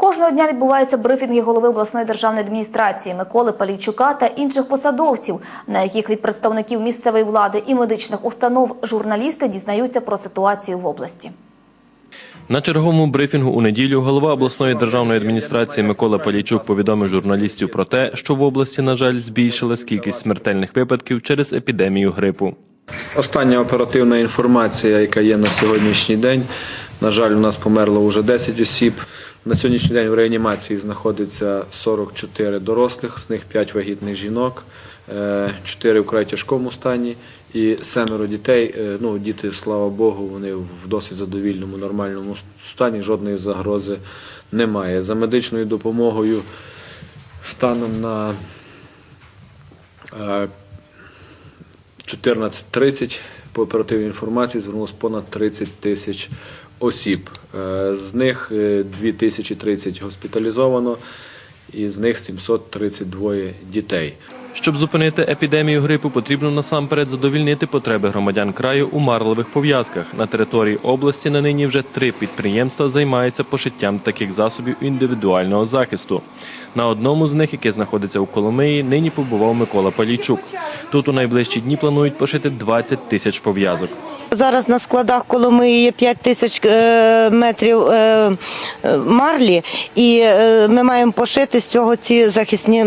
Кожного дня відбуваються брифінги голови обласної державної адміністрації Миколи Палійчука та інших посадовців, на яких від представників місцевої влади і медичних установ журналісти дізнаються про ситуацію в області. На черговому брифінгу у неділю голова обласної державної адміністрації Микола Полійчук повідомив журналістів про те, що в області, на жаль, збільшилась кількість смертельних випадків через епідемію грипу. Остання оперативна інформація, яка є на сьогоднішній день. На жаль, у нас померло вже 10 осіб. На сьогоднішній день в реанімації знаходиться 44 дорослих, з них 5 вагітних жінок, 4 вкрай тяжкому стані і семеро дітей. Е, Ну, діти, слава Богу, вони в досить задовільному, нормальному стані, жодної загрози немає. За медичною допомогою станом на е, 14.30 по оперативній інформації звернулося понад 30 тисяч осіб. Е, З них е, 2030 госпіталізовано, і з них 732 дітей. Щоб зупинити епідемію грипу, потрібно насамперед задовільнити потреби громадян краю у марлевих пов'язках. На території області на нині вже три підприємства займаються пошиттям таких засобів індивідуального захисту. На одному з них, яке знаходиться у Коломиї, нині побував Микола Палійчук. Тут у найближчі дні планують пошити 20 тисяч пов'язок. Зараз на складах Коломиї є 5 тисяч е, метрів е, е, марлі, і ми маємо пошити з цього ці захисні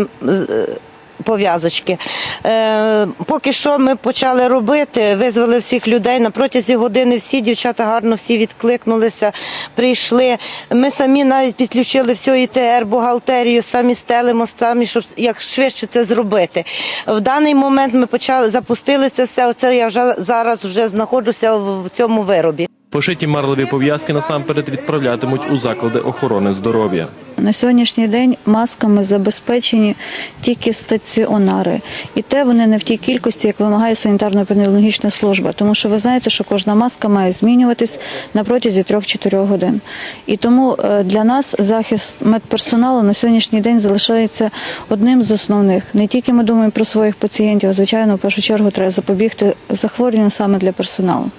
пов'язочки. Е, Поки що ми почали робити, визвали всіх людей. На протязі години всі дівчата гарно всі відкликнулися, прийшли. Ми самі навіть підключили всю ІТР, бухгалтерію, самі стелимо, самі, щоб як швидше це зробити. В даний момент ми почали запустили це все. Оце я вже зараз вже знаходжуся в цьому виробі. Пошиті марлеві пов'язки насамперед відправлятимуть у заклади охорони здоров'я. На сьогоднішній день масками забезпечені тільки стаціонари, і те вони не в тій кількості, як вимагає санітарно-епідеміологічна служба. Тому що ви знаєте, що кожна маска має змінюватись на протязі 3-4 годин. І тому е, для нас захист медперсоналу на сьогоднішній день залишається одним з основних. Не тільки ми думаємо про своїх пацієнтів, а звичайно, в першу чергу треба запобігти захворюванню саме для персоналу.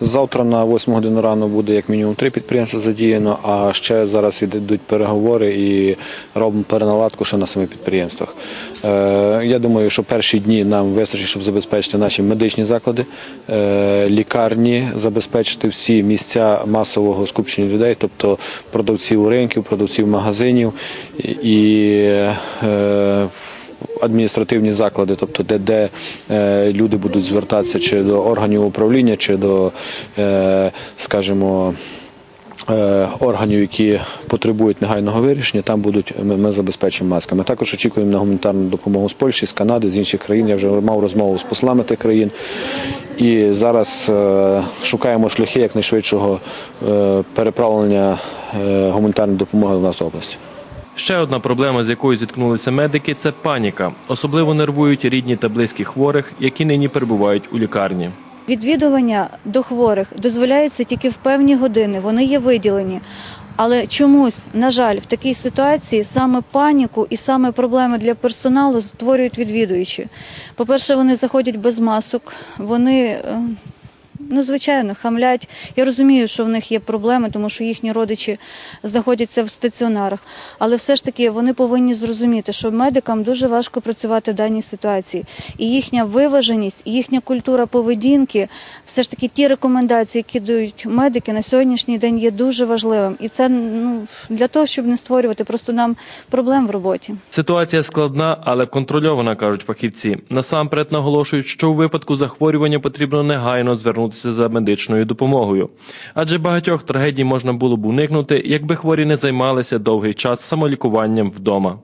Завтра на 8 годину рано буде як мінімум три підприємства задіяно, а ще зараз йдуть переговори і робимо переналадку ще на самих підприємствах. Е, я думаю, що перші дні нам вистачить, щоб забезпечити наші медичні заклади, е, лікарні, забезпечити всі місця масового скупчення людей, тобто продавців ринків, продавців магазинів і е, адміністративні заклади, тобто де, де е, люди будуть звертатися чи до органів управління, чи до, е, скажімо, органів, які потребують негайного вирішення, там будуть ми, забезпечимо масками. Також очікуємо на гуманітарну допомогу з Польщі, з Канади, з інших країн. Я вже мав розмову з послами тих країн. І зараз е, шукаємо шляхи якнайшвидшого е, переправлення е, гуманітарної допомоги в нас в області. Ще одна проблема, з якою зіткнулися медики, це паніка. Особливо нервують рідні та близькі хворих, які нині перебувають у лікарні. Відвідування до хворих дозволяється тільки в певні години, вони є виділені. Але чомусь, на жаль, в такій ситуації саме паніку і саме проблеми для персоналу створюють відвідуючі. По-перше, вони заходять без масок, вони. Ну, звичайно, хамлять. Я розумію, що в них є проблеми, тому що їхні родичі знаходяться в стаціонарах. Але все ж таки вони повинні зрозуміти, що медикам дуже важко працювати в даній ситуації. І їхня виваженість, і їхня культура поведінки, все ж таки ті рекомендації, які дають медики на сьогоднішній день, є дуже важливим. І це ну, для того, щоб не створювати просто нам проблем в роботі. Ситуація складна, але контрольована, кажуть фахівці. Насамперед наголошують, що у випадку захворювання потрібно негайно звернутися за медичною допомогою. Адже багатьох трагедій можна було б уникнути, якби хворі не займалися довгий час самолікуванням вдома.